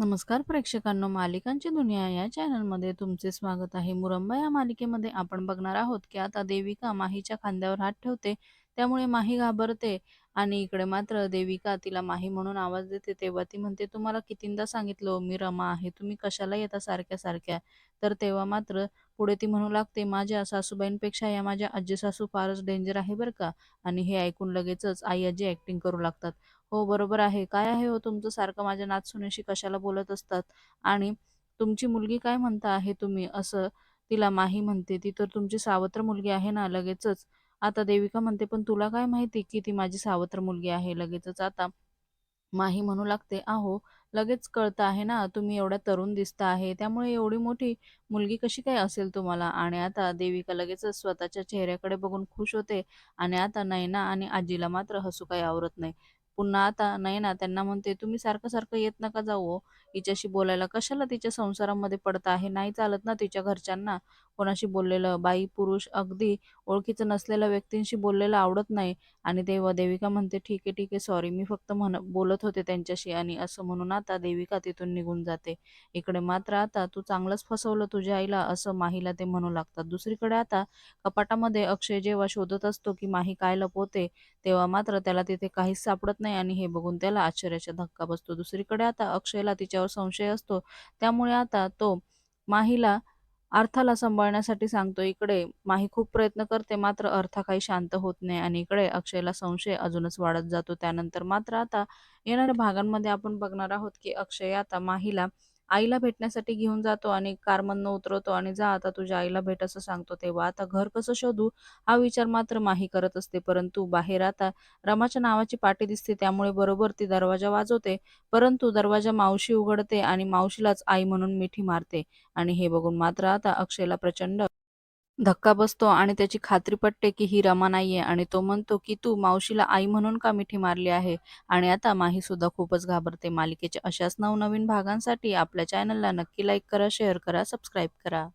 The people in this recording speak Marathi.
नमस्कार प्रेक्षकांनो मालिकांची दुनिया या चॅनलमध्ये तुमचे स्वागत आहे. मुरंबा या मालिकेमध्ये आपण बघणार आहोत की आता देविका माहीच्या खांद्यावर हात ठेवते त्यामुळे माही घाबरते. आणि इकडे मात्र देविका तिला माही म्हणून आवाज देते. तेव्हा ती म्हणते तुम्हाला कितींदा सांगितलं मी रमा आहे तुम्ही कशाला येता सारख्या सारख्या? तर तेव्हा मात्र पुढे ती म्हणू लागते माझ्या सासूबाईंपेक्षा या माझ्या आजी सासू फारच डेंजर आहे बरं का? आणि हे ऐकून लगेचच आई आजी ऍक्टिंग करू लागतात. हो बरोबर आहे. काय आहे हो तुमचं सारखं? माझ्या नातसुनेशी कशाला बोलत असतात? आणि तुमची मुलगी काय म्हणता आहे तुम्ही? असं तिला माही म्हणते. ती तर तुमची सावत्र मुलगी आहे ना? लगेचच आता देविका म्हणते पण तुला काय माहिती की ती माझी सावत्र मुलगी आहे लगेचच आता माही म्हणू लागते आहो लगेच कळतं आहे ना तुम्ही एवढ्या तरुण दिसता आहे त्यामुळे एवढी मोठी मुलगी कशी काय असेल तुम्हाला? आणि आता देविका लगेच स्वतःच्या चेहऱ्याकडे बघून खुश होते आणि आता नयना आणि आजीला मात्र हसू काही आवरत नाही. पुन्हा आता नयना त्यांना म्हणते तुम्ही सारखं सारखं येत नका जाऊ हो. हिच्याशी बोलायला कशाला तिच्या संसारामध्ये पडता आहे? नाही चालत ना तिच्या घरच्यांना. कोणाशी बोललेलं बाई पुरुष अगदी ओळखीचं नसलेल्या व्यक्तींशी बोललेलं आवडत नाही. आणि तेव्हा देविका म्हणते ठीक आहे ठीक आहे सॉरी मी फक्त म्हण बोलत होते त्यांच्याशी आणि असं म्हणून आता देविका तिथून निघून जाते. इकडे मात्र आता तू चांगलंच फसवलं तुझ्या आईला असं माहीला ते म्हणू लागतात. दुसरीकडे आता कपाटामध्ये अक्षय जेव्हा शोधत असतो की माही काय लपवते तेव्हा मात्र त्याला तिथे काहीच सापडत नाही आणि हे बघून त्याला आश्चर्याचा धक्का बसतो. दुसरीकडे आता अक्षयला तिच्यावर संशय असतो. त्यामुळे आता तो माहीला अर्थाला सांभाळण्यासाठी सांगतो इकडे माही खूप प्रयत्न करते मात्र अर्था काही शांत होत नाही आणि इकडे अक्षयला संशय अजूनच वाढत जातो. त्यानंतर मात्र आता येणाऱ्या भागांमध्ये आपण बघणार आहोत की अक्षय आता माहीला आईला भेटण्यासाठी घेऊन जातो आणि कारमधनं उतरवतो आणि जा आता तुझ्या आईला भेट असं सांगतो तेव्हा. आता घर कसं शोधू? हा विचार मात्र माही करत असते. परंतु बाहेर आता रमाच्या नावाची पाटी दिसते त्यामुळे बरोबर ती दरवाजा वाजवते. परंतु दरवाजा मावशी उघडते आणि मावशीलाच आई म्हणून मिठी मारते. आणि हे बघून मात्र आता अक्षयला प्रचंड धक्का बसतो आणि त्याची खात्री पटते की ही रमा नाहीये आणि तो म्हणतो की तू मावशीला आई म्हणून का मिठी मारली आहे? आणि आता माही सुद्धा खूपच घाबरते. मालिकेच्या अशाच नवनवीन भागांसाठी आपल्या चॅनलला नक्की लाईक करा शेअर करा सबस्क्राईब करा.